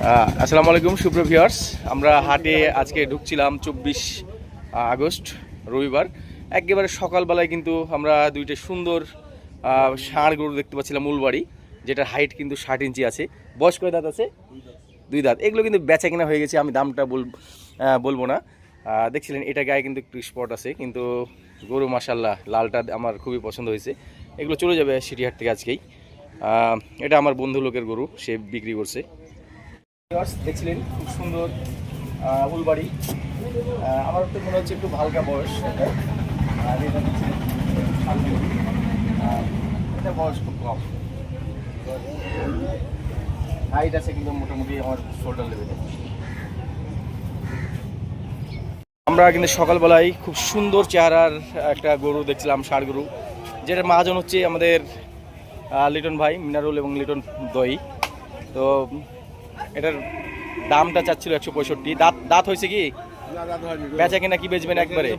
আসসালামু আলাইকুম সুপ্র ভিউয়ার্স আমরা হাটে আজকে ঢুকছিলাম চব্বিশ আগস্ট, রবিবার। একেবারে সকালবেলায় কিন্তু আমরা দুইটা সুন্দর ষাঁড় গরু দেখতে পাচ্ছিলাম মূলবাড়ি যেটার হাইট কিন্তু ষাট ইঞ্চি আছে। বয়স কয় দাঁত আছে? দুই দাঁত। এগুলো কিন্তু বেচা কিনা হয়ে গেছে, আমি দামটা বল বলব না। দেখছিলেন, এটা গায়ে কিন্তু একটু স্পট আছে, কিন্তু গরু মাসাল্লাহ লালটা আমার খুবই পছন্দ হয়েছে। এগুলো চলে যাবে সিটিহাট থেকে আজকেই। এটা আমার বন্ধু লোকের গরু, সে বিক্রি করছে। দেখছিলেন, খুব সুন্দর উলবাড়ি। আমার তো মনে হচ্ছে একটু হালকা বয়স এটা। বয়স খুব কম। হাইট আছে কিন্তু মোটামুটি আমার শোল্ডার লেভেলে আমরা কিন্তু সকালবেলায় খুব সুন্দর চেহারার একটা গরু দেখছিলাম, ষাড় গরু। যেটার মহাজন হচ্ছে আমাদের লিটন ভাই, মিনারুল এবং লিটন দই। তো এটার দামটা চাচ্ছিল একশো পঁয়ষট্টি। দাঁত দাঁত হয়েছে কি? বেচা কিনা কি বেচবেন একবারে?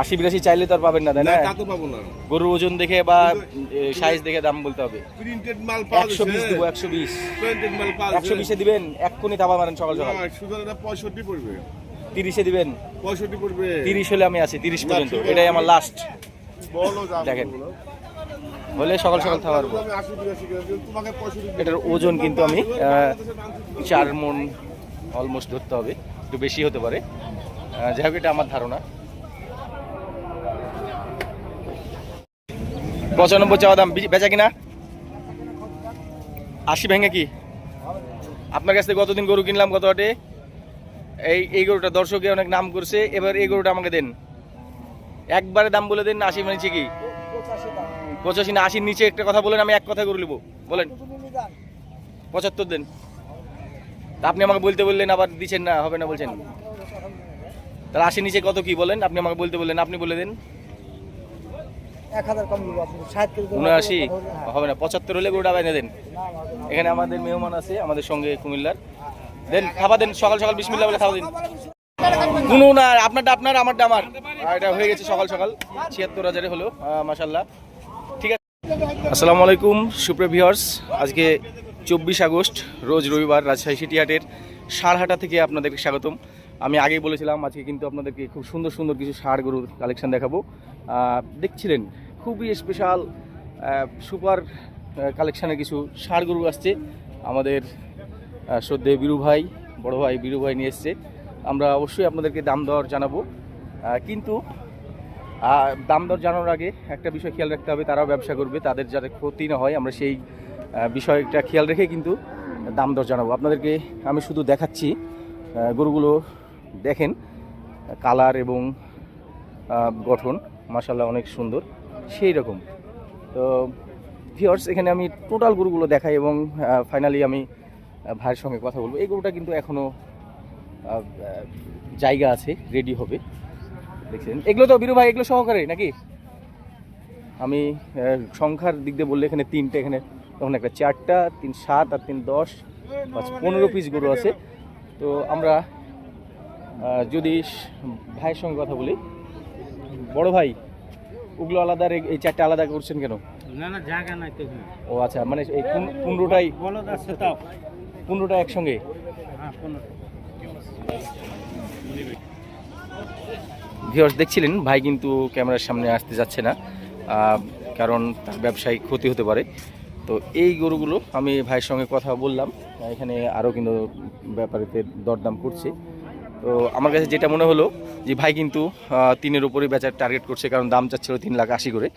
আশি বিরাশি চাইলে তো আর পাবেন না তাই না গরুর ওজন দেখে বা সাইজ দেখে দাম বলতে হবে। একশো বিশ দেবো একশো বিশে। দিবেন এক্ষুনি দাবা মারেন সকাল সকাল। পঁয়ষট্টি পড়বে। তিরিশে দিবেন। পঁয়ষট্টি পড়বে। তিরিশ হলে আমি আছি তিরিশ পর্যন্ত। এটাই আমার লাস্ট দেখেন। হলে সকাল সকাল খাওয়ার এটার ওজন কিন্তু আমি চার মন অলমোস্ট ধরতে হবে একটু বেশি হতে পারে। যাই হোক এটা আমার ধারণা। পঁচানব্বই চাওয়া দাম বেচা কিনা? আশি ভেঙে কি? আপনার কাছ থেকে গতদিন গরু কিনলাম গত হাটে। এই এই গরুটা দর্শকে অনেক নাম করছে এবার এই গরুটা আমাকে দেন। একবারে দাম বলে দেন আশি মানে কি? পঁচাশি না আশির নিচে একটা কথা বলেন আমি এক কথা করে নেব। বলেন। পঁচাত্তর দেন। তা আপনি আমাকে বলতে বললেন আবার দিচ্ছেন না হবে না বলছেন। তাহলে আশির নিচে কত কি বলেন? আপনি আমাকে বলতে বললেন আপনি বলে দেন। উনআশি হ্যাঁ। হবে না পঁচাত্তর হলে গরুটা বাইনে দেন। এখানে আমাদের মেহমান আছে আমাদের সঙ্গে কুমিল্লার। দেন খাবার দেন সকাল সকাল বিসমিল্লা বলে খাওয়া দিন। কোনো না আপনারটা আপনার আমারটা আমার। আর এটা হয়ে গেছে সকাল সকাল ছিয়াত্তর হাজারে হলো মাসাল্লাহ আসসালামু আলাইকুম সুপ্রিয় ভিউয়ার্স। আজকে চব্বিশ আগস্ট রোজ রবিবার রাজশাহী সিটিহাটের সারহাটা থেকে আপনাদেরকে স্বাগতম। আমি আগেই বলেছিলাম আজকে কিন্তু আপনাদেরকে খুব সুন্দর সুন্দর কিছু ষাড় গরুর কালেকশন দেখাবো। দেখছিলেন খুবই স্পেশাল সুপার কালেকশানের কিছু ষাড় গরু আসছে। আমাদের আহ, শ্রদ্ধেয় বীরু ভাই বড় ভাই বীরু ভাই নিয়ে এসছে। আমরা অবশ্যই আপনাদেরকে দাম দর জানাব। কিন্তু দাম দর জানানোর আগে একটা বিষয় খেয়াল রাখতে হবে, তারাও ব্যবসা করবে, তাদের যাতে ক্ষতি না হয়, আমরা সেই বিষয়টা খেয়াল রেখে কিন্তু দাম দর জানাব। আপনাদেরকে আমি শুধু দেখাচ্ছি গরুগুলো দেখেন, কালার এবং গঠন মাসাল্লাহ অনেক সুন্দর, সেই রকম। তো ভিওর্স এখানে আমি টোটাল গরুগুলো দেখাই এবং ফাইনালি আমি ভাইয়ের সঙ্গে কথা বলব। এই গরুটা কিন্তু এখনও জায়গা আছে রেডি হবে। দেখছেন? এগুলো তো বীরু ভাই এগুলো সহকারে নাকি? আমি সংখ্যার দিক দিয়ে বললে এখানে তিনটে এখানে তখন একটা চারটা তিন সাত আর তিন দশ পাঁচ পনেরো পিস গরু আছে। তো আমরা যদি ভাইয়ের সঙ্গে কথা বলি বড় ভাই ওগুলো আলাদা এই- চারটে আলাদা করছেন কেন? না না জায়গা নাই তো ও আচ্ছা মানে এই পন- পনেরোটাই পনেরোটা একসঙ্গে? হ্যাঁ ভিউয়ার্স দেখছিলেন, ভাই কিন্তু ক্যামেরার সামনে আসতে যাচ্ছে না কারণ তার ব্যবসায়িক ক্ষতি হতে পারে। তো এই গরুগুলো আমি ভাইয়ের সঙ্গে কথা বললাম, এখানে আরও কিন্তু ব্যাপারেতে দরদাম করছে। তো আমার কাছে যেটা মনে হলো যে ভাই কিন্তু তিনের উপরে বেচার টার্গেট করছে, কারণ দাম চাচ্ছিল তিন লাখ আশি করে।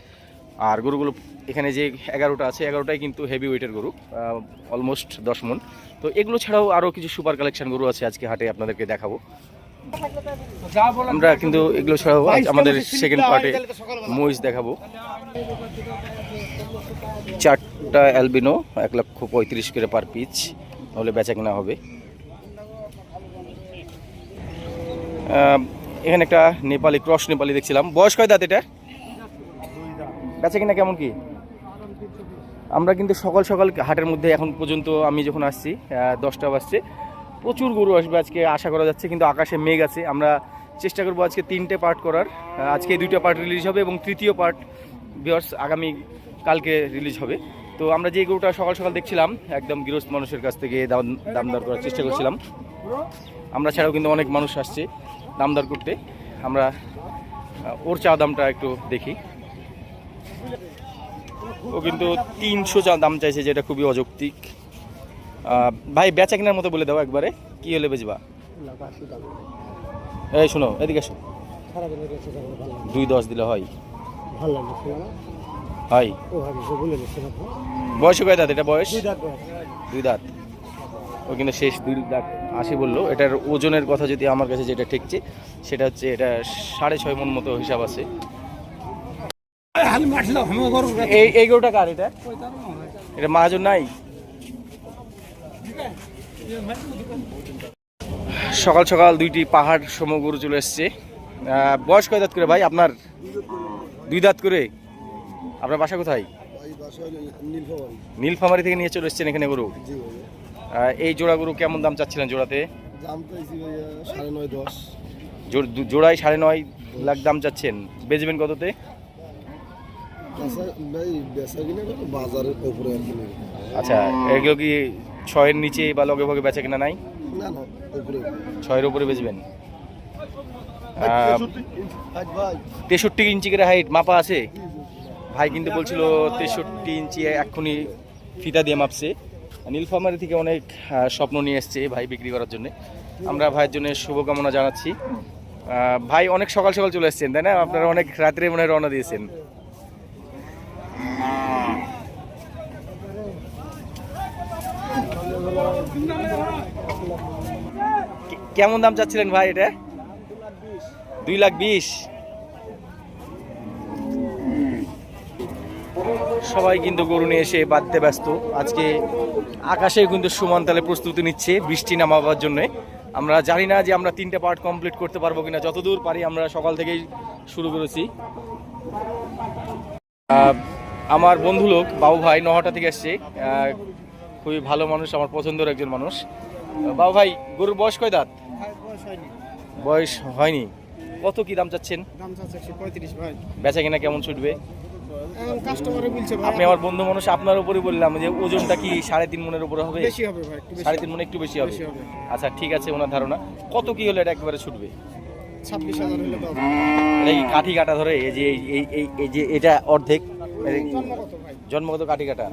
আর গরুগুলো এখানে যে এগারোটা আছে, এগারোটাই কিন্তু হেভি ওয়েটের গরু অলমোস্ট দশ মন। তো এগুলো ছাড়াও আরও কিছু সুপার কালেকশন গরু আছে, আজকে হাটে আপনাদেরকে দেখাবো। আমরা কিন্তু এগুলো ছাড়াও আমাদের সেকেন্ড পার্টে মহিষ দেখাবো। চারটা অ্যালবিনো এক লক্ষ পঁয়ত্রিশ করে পার পিচ হলে বেচা কেনা হবে। এখানে একটা নেপালি, ক্রস নেপালি দেখছিলাম। বয়স কয় দাঁত এটা বেচা কিনা কেমন কি? আমরা কিন্তু সকাল সকাল হাটের মধ্যে এখন পর্যন্ত আমি যখন আসছি দশটা বাজছে প্রচুর গরু আসবে আজকে, আশা করা যাচ্ছে, কিন্তু আকাশে মেঘ আছে। আমরা চেষ্টা করব আজকে তিনটে পার্ট করার। আজকে দুইটা পার্ট রিলিজ হবে এবং তৃতীয় পার্ট বিয়ার্স আগামী কালকে রিলিজ হবে। তো আমরা যে গরুটা সকাল সকাল দেখছিলাম, একদম গৃহস্থ মানুষের কাছ থেকে দাম দাম দর করার চেষ্টা করছিলাম। আমরা ছাড়াও কিন্তু অনেক মানুষ আসছে দাম দর করতে। আমরা ওর চা দামটা একটু দেখি। ও কিন্তু তিনশো চা দাম চাইছে, যেটা খুবই অযৌক্তিক। ভাই বেচা কেনার মতো বলে দাও একবারে। কি হলে বেচবা? এই শোনো এদিকে লাগে দুই দশ দিলে হয়। শোনো? হয়? বয়স কয় দাঁত? এটা বয়স? দুই দাঁত। ও কিন্তু শেষ দুই দাঁত। আসি বলল। এটার ওজনের কথা যদি আমার কাছে যেটা ঠেকছে সেটা হচ্ছে এটা সাড়ে ছয় মন মতো হিসাব আছে। এই গরুটা কার এটা? এটা মাহাজন নাই? সকাল সকাল দুইটি পাহাড় সম গরু চলে এসছে। বয়স কয় দাঁত করে ভাই? আপনার দুই দাঁত করে। আপনার বাসা কোথায়? নীলফামারি থেকে নিয়ে চলে এসছেন এখানে গরু। এই জোড়া গরু কেমন দাম চাচ্ছিলেন জোড়াতে? জোড়ায় সাড়ে নয় লাখ দাম চাচ্ছেন। বেচবেন কততে? আচ্ছা এগুলো কি ছয়ের নিচে বা লগে ভগে বেচা কিনা নাই? না না ছয়ের উপরে বেচবেন? তেষট্টি ইঞ্চি করে হাইট মাপা আছে? ভাই কিন্তু বলছিল তেষট্টি ইঞ্চি এক্ষুনি ফিতা দিয়ে মাপছে। নীলফামারি থেকে অনেক স্বপ্ন নিয়ে এসছে ভাই বিক্রি করার জন্য। আমরা ভাইয়ের জন্য শুভকামনা জানাচ্ছি। ভাই অনেক সকাল সকাল চলে এসেছেন তাই না? আপনারা অনেক রাত্রে মনে রওনা দিয়েছেন। কেমন দাম চাচ্ছিলেন ভাই এটা? দুই লাখ বিশ। সবাই কিন্তু গরু নিয়ে এসে বাঁধতে ব্যস্ত। আজকে আকাশে কিন্তু সমান তালে প্রস্তুতি নিচ্ছে বৃষ্টি নামাবার জন্য। আমরা জানি না যে আমরা তিনটে পার্ট কমপ্লিট করতে পারব কিনা যতদূর পারি আমরা সকাল থেকেই শুরু করেছি। আমার বন্ধু লোক বাবু ভাই নহটা থেকে এসছে। খুবই ভালো মানুষ আমার পছন্দের একজন মানুষ। বাবু ভাই গরুর বয়স কয় দাঁত? বয়স হয়নি। কত কি দাম চাচ্ছেন? বেচা কিনা কেমন ছুটবে? আপনি আমার বন্ধু মানুষ আপনার উপরে বললাম যে ওজনটা কি সাড়ে তিন মনের উপরে হবে? সাড়ে তিন মনে একটু বেশি হবে। আচ্ছা ঠিক আছে ওনার ধারণা। কত কি হলে এটা একেবারে ছুটবে? এটা কি কাঠি কাটা ধরে এই যে এই- এই এই এই যে এটা অর্ধেক জন্মগত কাঠি কাটা।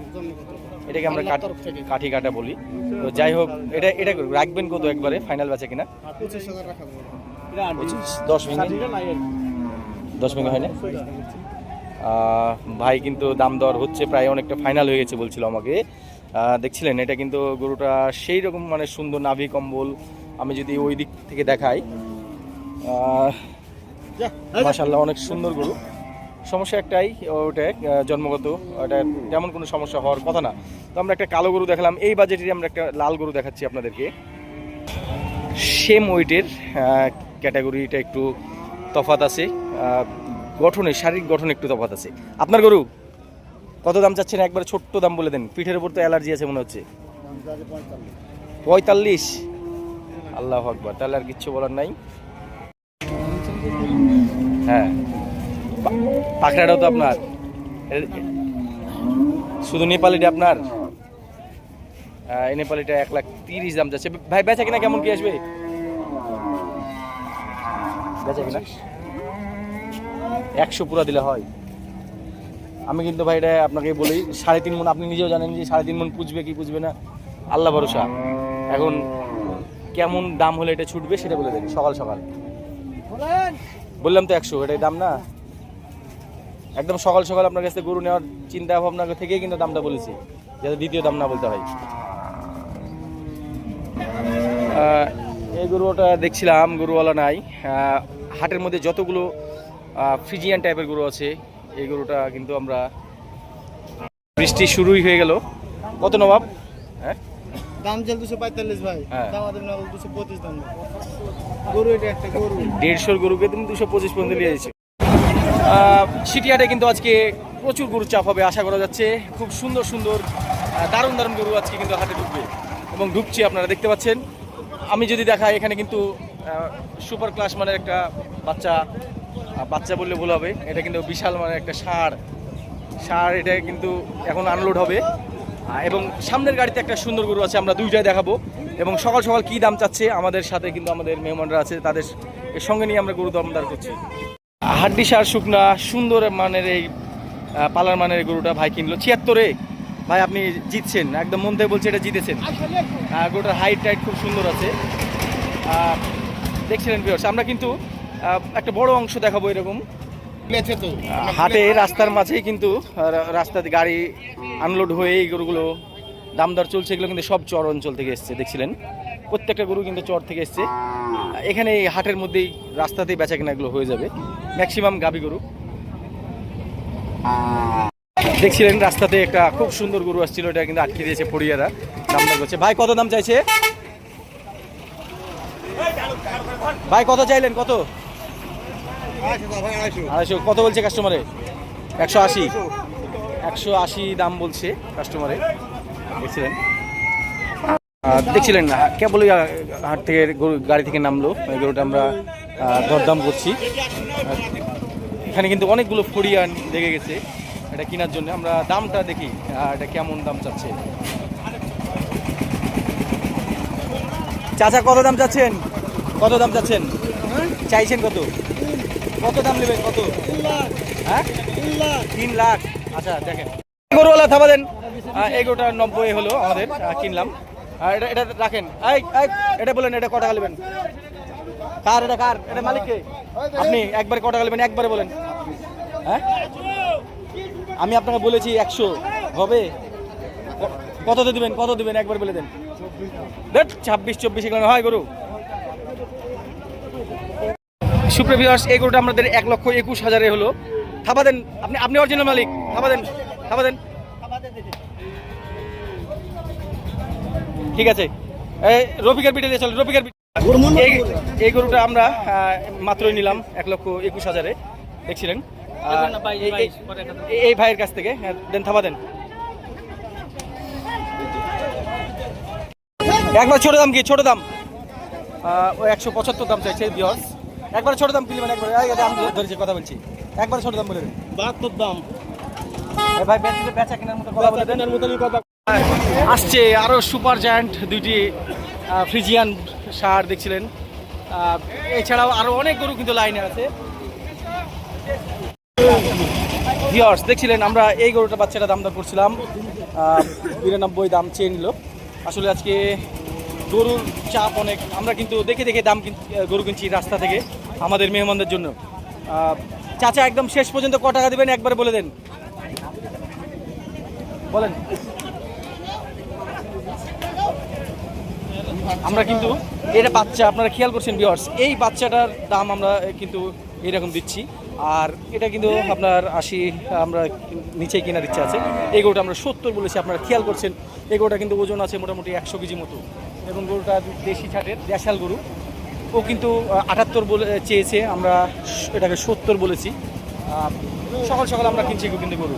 এটাকে আমরা কাঠ- কাটা বলি। তো যাই হোক এটা এটা রাখবেন কত একবারে? ফাইনাল বেচা কিনা? দশ ভেঙে দশ ভেঙে হয় না ভাই কিন্তু দাম দর হচ্ছে প্রায় অনেকটা ফাইনাল হয়ে গেছে বলছিল আমাকে। দেখছিলেন? এটা কিন্তু গরুটা সেই রকম মানে সুন্দর নাভি কম্বল। আমি যদি ওই দিক থেকে দেখাই মাসাল্লাহ অনেক সুন্দর গরু। সমস্যা একটাই ওটা জন্মগত। ওটা তেমন কোনো সমস্যা হওয়ার কথা না। তো আমরা একটা কালো গরু দেখালাম। এই বাজেটেরই আমরা একটা লাল গরু দেখাচ্ছি আপনাদেরকে। সেম ওয়েটের ক্যাটাগরিটা একটু তফাত আছে। গঠনে, শারীরিক গঠন একটু তফাত আছে। আপনার গরু, কত দাম চাচ্ছেন? একবার ছোট্ট দাম বলে দেন। পিঠের উপর তো অ্যালার্জি আছে মনে হচ্ছে। পঁয়তাল্লিশ। আল্লাহ আকবর, তাহলে আর কিচ্ছু বলার নাই। হ্যাঁ। পা- পাখরাটাও তো আপনার। শুধু নেপালিটা আপনার? নেপালিটা এক লাখ তিরিশ দাম যাচ্ছে। ভাই বেচা কিনা কেমন কি আসবে? বেচা কিনা? একশো পুরা দিলে হয়। আমি কিন্তু ভাই এটা আপনাকে বলি সাড়ে তিন মন আপনি নিজেও জানেন যে সাড়ে তিন মন পুজবে কি পুজবে না। আল্লাহ ভরসা। এখন কেমন দাম হলে এটা ছুটবে সেটা বলে দেন সকাল সকাল। বললাম তো একশো এটাই দাম না? একদম সকাল সকাল আপনার কাছে গরু নেওয়ার চিন্তা ভাবনা থেকেই কিন্তু দামটা বলেছি। যাতে দ্বিতীয় দাম না বলতে হয়। এই গরুটা দেখছিলাম গরুওয়ালা নাই। হাটের মধ্যে যতগুলো ফ্রিজিয়ান টাইপের গরু আছে এই গরুটা কিন্তু আমরা বৃষ্টি শুরুই হয়ে গেল। কত নবাব? হ্যাঁ? দাম দুশো পঁয়তাল্লিশ ভাই। হ্যাঁ। দাম আমাদের না দুশো পঁচিশ দাম। গরু এটা একটা গরু। দেড়শোর গরুকে তুমি দুশো পঁচিশ পর্যন্ত নিয়ে যাচ্ছি সিটিহাটে কিন্তু আজকে প্রচুর গরুর চাপ হবে আশা করা যাচ্ছে। খুব সুন্দর সুন্দর দারুণ দারুণ গরু আজকে কিন্তু হাটে ঢুকবে। এবং ঢুকছে আপনারা দেখতে পাচ্ছেন। আমি যদি দেখাই, এখানে কিন্তু সুপার ক্লাস মানের একটা বাচ্চা বাচ্চা বললে ভুল হবে। এটা কিন্তু বিশাল মানে একটা ষাঁড়। ষাঁড় এটা কিন্তু এখন আনলোড হবে। এবং সামনের গাড়িতে একটা সুন্দর গরু আছে, আমরা দুইটাই দেখাবো। এবং সকাল সকাল কি দাম চাচ্ছে, আমাদের সাথে কিন্তু আমাদের মেহমানরা আছে, তাদের সঙ্গে নিয়ে আমরা গরু দমদার করছি। হাড্ডি সার শুকনা, সুন্দর মানের এই পালার মানের গরুটা ভাই কিনলো ছিয়াত্তরে। ভাই আপনি জিতছেন। একদম মন থেকে বলছে এটা জিতেছেন। গরুটার হাইট টাইট খুব সুন্দর আছে। দেখছিলেন ভিউয়ার্স আমরা কিন্তু একটা বড় অংশ দেখাবো এরকম। হাটে রাস্তার মাঝেই কিন্তু রাস্তাতে গাড়ি আনলোড হয়ে এই গরুগুলো দামদর চলছে এগুলো কিন্তু সব চর অঞ্চল থেকে এসছে দেখছিলেন? প্রত্যেকটা গরু কিন্তু চর থেকে এসছে। এখানে এই হাটের মধ্যেই রাস্তাতেই বেচা কেনা এগুলো হয়ে যাবে। ম্যাক্সিমাম গাবি গরু। দেখছিলেন রাস্তাতে একটা খুব সুন্দর গরু আসছিল, এটা কিন্তু আটকে দিয়েছে পড়িয়ারা। দাম দর করছে ভাই, কত দাম চাইছে? ভাই, কত চাইলেন? কত? আড়াইশো। কত বলছে কাস্টমারে একশো আশি। একশো আশি দাম বলছে কাস্টমারে দেখছিলেন? দেখছিলেন না, কেবলই হাট থেকে গরু, গাড়ি থেকে নামলো। এই গরুটা আমরা দরদাম করছি। এখানে কিন্তু অনেকগুলো ফড়িয়ান লেগে গেছে। এটা কেনার জন্য। আমরা দামটা দেখি এটা কেমন দাম চাচ্ছে। চাচা কত দাম চাচ্ছেন? কত দাম চাচ্ছেন? চাইছেন কত? কত দাম নেবেন? কত? হ্যাঁ? তিন লাখ। আচ্ছা দেখেন। গরুওয়ালা থাবা দেন। এই নব্বই হলো আমাদের কিনলাম। আর এটা এটা রাখেন। এই, এটা বলেন এটা কটা নেবেন? কার এটা কার? এটা মালিককে? আপনি একবার কটা নেবেন? একবারে বলেন। হ্যাঁ? আমি আপনাকে বলেছি একশো। হবে? ক- কততে দিবেন? কত দিবেন? একবার বলে দেন। দেখ ছাব্বিশ চব্বিশ এগুলো হয় গরু। সুপ্রভিয়ার্স এই গরুটা আমাদের এক লক্ষ একুশ হাজারে হলো। থাবা দেন আপনি আপনি অরিজিনাল মালিক। থাবা দেন থাবা দেন। ঠিক আছে। রফিকের পিঠে দিয়ে চল রফিকের এই গরুটা আমরা মাত্রই নিলাম এক লক্ষ একুশ হাজারে। দেখছিলেন? এই- ভাইয়ের কাছ থেকে হ্যাঁ, দেন থাবা দেন। একবার ছোট দাম কি ছোট দাম? ও একশো পঁচাত্তর দাম চাইছে বিয়স একবার ছোট দাম কিনবেন একবার। দাম ধরেছি কথা বলছি। একবার ছোট দাম বলে দেন। বাহাত্তর দাম। ভাই বেচা বেচা কেনার মতো কথা বলে দেন। আসছে আরও সুপার জায়ান্ট দুইটি ফ্রিজিয়ান সার দেখছিলেন। এছাড়াও আরও অনেক গরু কিন্তু লাইনে আছে। ভিওর্স দেখছিলেন, আমরা এই গরুটা বাচ্চাটা দাম দর করছিলাম বিরানব্বই দাম চেয়ে নিল। আসলে আজকে গরুর চাপ অনেক। আমরা কিন্তু দেখে দেখে দাম গরু কিনছি রাস্তা থেকে আমাদের মেহমানদের জন্য। চাচা, একদম শেষ পর্যন্ত ক টাকা দেবেন? একবার বলে দেন। বলেন। আমরা কিন্তু, এটা বাচ্চা, আপনারা খেয়াল করছেন বিয়ার্স এই বাচ্চাটার দাম আমরা কিন্তু এরকম দিচ্ছি। আর এটা কিন্তু আপনার আশি, আমরা নিচে কিনা দিচ্ছে আছে। এই গরুটা আমরা সত্তর বলেছি, আপনারা খেয়াল করছেন। এই গরুটা কিন্তু ওজন আছে মোটামুটি একশো কেজি মতো। এবং গরুটা দেশি ছাটের, দেশাল গরু। ও কিন্তু আটাত্তর বলে, চেয়েছে, আমরা এটাকে সত্তর বলেছি। সকাল সকাল আমরা কিনছি কিন্তু গরু।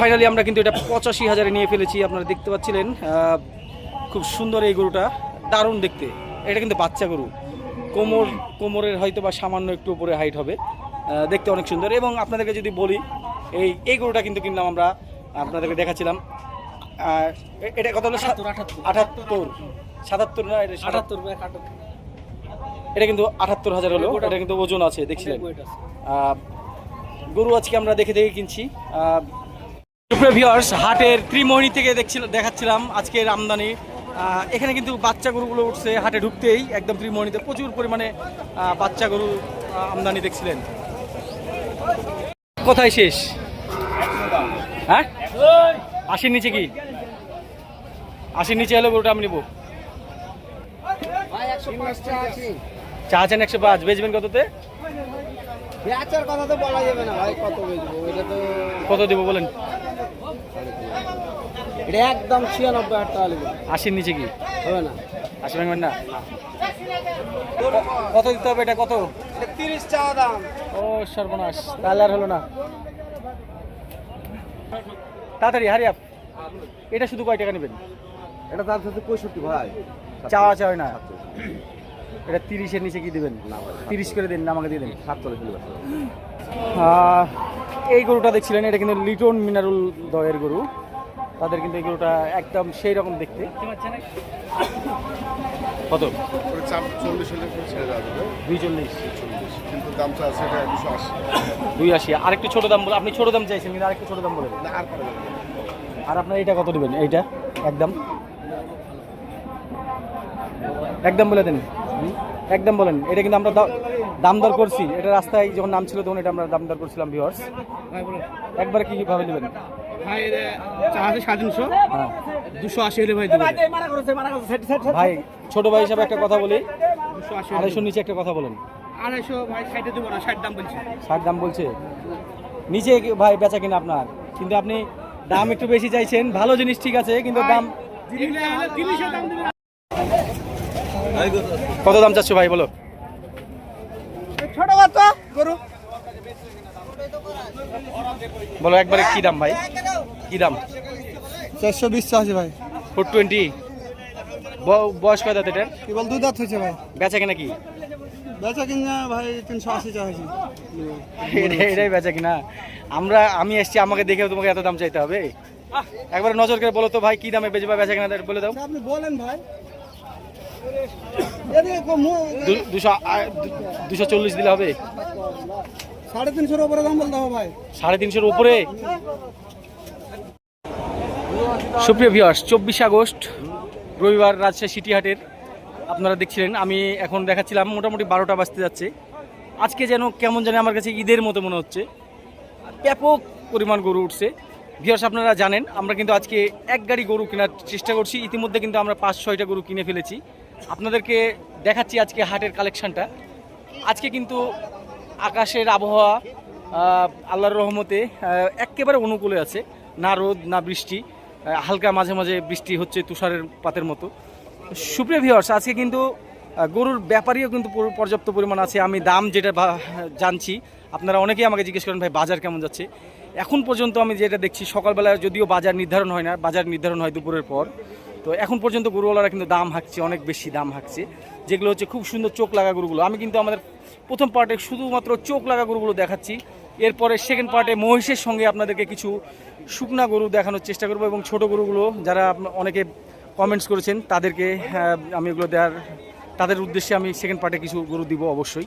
ফাইনালি আমরা কিন্তু এটা পঁচাশি হাজারে নিয়ে ফেলেছি, আপনারা দেখতে পাচ্ছিলেন। খুব সুন্দর এই গরুটা, দারুণ দেখতে। এটা কিন্তু বাচ্চা গরু। কোমর কোমরের হয়তো বা সামান্য একটু উপরে হাইট হবে। দেখতে অনেক সুন্দর। এবং আপনাদেরকে যদি বলি এই এই গরুটা কিন্তু কিনলাম আমরা আপনাদেরকে দেখাচ্ছিলাম। আর এটা কত হলো? আটাত্তর সাতাত্তর না এটা আটাত্তর এটা কিন্তু আটাত্তর হাজার হলো। এটা কিন্তু ওজন আছে দেখছিলেন। গরু আজকে আমরা দেখে দেখে কিনছি। ভিউয়ার্স হাটের ত্রিমোহনী থেকে দেখছিল দেখাচ্ছিলাম আজকের আমদানি। এখানে কিন্তু বাচ্চা গরুগুলো উঠছে হাটে ঢুকতেই একদম ত্রিমোহনীতে প্রচুর পরিমাণে বাচ্চা গরু আমদানি দেখছিলেন। কোথায় শেষ? হ্যাঁ? আশির নিচে কি? আশির নিচে হলে গরুটা আমি নেব। চা আছেন একশো পাঁচ বেচবেন কততে? কথা তো বলা যাবে না ভাই কত বেচবো? এটা তো কত দেবো বলেন? এটা একদম ছিয়ানব্বই হাজার টাকা নেবে আশির নিচে কি? হবে না। আশি ভাঙবেন না? কত দিতে হবে এটা? কত? তিরিশ টাকা দাম। ও সর্বনাশ। তাহলে আর হলো না। তাড়াতাড়ি হারি আপ এটা শুধু কয় টাকা নেবেন? এটা তার সাথে পঁয়ষট্টি ভাই। চাওয়া চাওয়া না? এটা তিরিশের নিচে কি দিবেন? তিরিশ করে দিন না আমাকে দিয়ে দেন। সাত চলে এই গরুটা দেখছিলেন এটা কিন্তু লিটন মিনারুল দয়ের গরু। তাদের কিন্তু এই গরুটা একদম সেই রকম দেখতে। কত? চল্লিশ দুই চল্লিশ কিন্তু দামটা আছে দুশো আশি। দুই আশি। আরেকটু ছোট দাম বলে আপনি ছোট দাম চাইছেন কিন্তু আরেকটু ছোট দাম বলে না আর। আর আপনার এটা কত দেবেন? এইটা? একদম? একদম বলে দেন। একদম বলেন। এটা কিন্তু আমরা দাম দর করছি। এটা রাস্তায় যখন নাম ছিল তখন এটা আমরা দাম দর করছিলাম বলো। একবার কি ভাবে নেবেন? ভাই সাড়ে তিনশো। হ্যাঁ। দুশো আশি হলে ভাই ভাই ছোট ভাই হিসাবে একটা কথা বলি। দুশো আশি আড়াইশো নিচে একটা কথা বলেন। আড়াইশো ভাই ষাটে দেবো না ষাট দাম বলছি। ষাট দাম বলছে? নিচে ভাই বেচা কিনা আপনার? কিন্তু আপনি দাম একটু বেশি চাইছেন। ভালো জিনিস ঠিক আছে কিন্তু দাম কত দাম চাচ্ছ ভাই বলো। ছোট বাচ্চা গরু। বলো একবারে কি দাম ভাই? কি দাম? চারশো বিশ চাষি ভাই। ফোর টোয়েন্টি বয়স কয় দাঁত এটার? কি বল দুধ দাঁত হয়েছে ভাই। বেচা কিনা কি? বেচা কিনা ভাই তিনশো আশি চাষি এটা- এটাই বেচা কিনা। আমরা আমি এসছি আমাকে দেখে তোমাকে এত দাম চাইতে হবে। একবার নজর করে বলো তো ভাই কি দামে বেচবা বেচা কিনা বলে দাও। আপনি বলেন ভাই। দু- দুশো চল্লিশ দিলে হবে? সাড়ে তিনশোর উপরে দাম বলতে হবে ভাই। সাড়ে তিনশোর উপরে? সুপ্রিয় ভিউয়ার্স চব্বিশে আগস্ট রবিবার রাজশাহী সিটি হাটের আপনারা দেখছিলেন আমি এখন দেখাচ্ছিলাম মোটামুটি বারোটা বাজতে যাচ্ছে। আজকে যেন কেমন জানি আমার কাছে ঈদের মতো মনে হচ্ছে। ব্যাপক পরিমাণ গরু উঠছে। ভিউয়ার্স আপনারা জানেন আমরা কিন্তু আজকে এক গাড়ি গরু কেনার চেষ্টা করছি। ইতিমধ্যে কিন্তু আমরা পাঁচ ছয়টা গরু কিনে ফেলেছি। আপনাদেরকে দেখাচ্ছি আজকে হাটের কালেকশনটা। আজকে কিন্তু আকাশের আবহাওয়া আল্লাহর রহমতে একেবারে অনুকূলে আছে। না রোদ, না বৃষ্টি হালকা মাঝে মাঝে বৃষ্টি হচ্ছে তুষারের পাতের মতো। সুপ্রিয় ভিউয়ার্স আজকে কিন্তু গরুর ব্যাপারীও কিন্তু পর্যাপ্ত পরিমাণ আছে। আমি দাম যেটা জানছি, আপনারা অনেকেই আমাকে জিজ্ঞেস করেন, ভাই, বাজার কেমন যাচ্ছে? এখন পর্যন্ত আমি যেটা দেখছি সকালবেলা যদিও বাজার নির্ধারণ হয় না, বাজার নির্ধারণ হয় দুপুরের পর। তো এখন পর্যন্ত গরুওয়ালারা কিন্তু দাম হাঁকছে অনেক বেশি দাম হাঁকছে যেগুলো হচ্ছে খুব সুন্দর চোখ লাগা গরুগুলো। আমি কিন্তু আমাদের প্রথম পার্টে শুধুমাত্র চোখ লাগা গরুগুলো দেখাচ্ছি এরপরে সেকেন্ড পার্টে মহিষের সঙ্গে আপনাদেরকে কিছু শুকনা গরু দেখানোর চেষ্টা করব এবং ছোট গরুগুলো যারা অনেকে কমেন্টস করেছেন তাদেরকে আহ, আমি এগুলো দেওয়ার তাদের উদ্দেশ্যে আমি সেকেন্ড পার্টে কিছু গরু দিব অবশ্যই।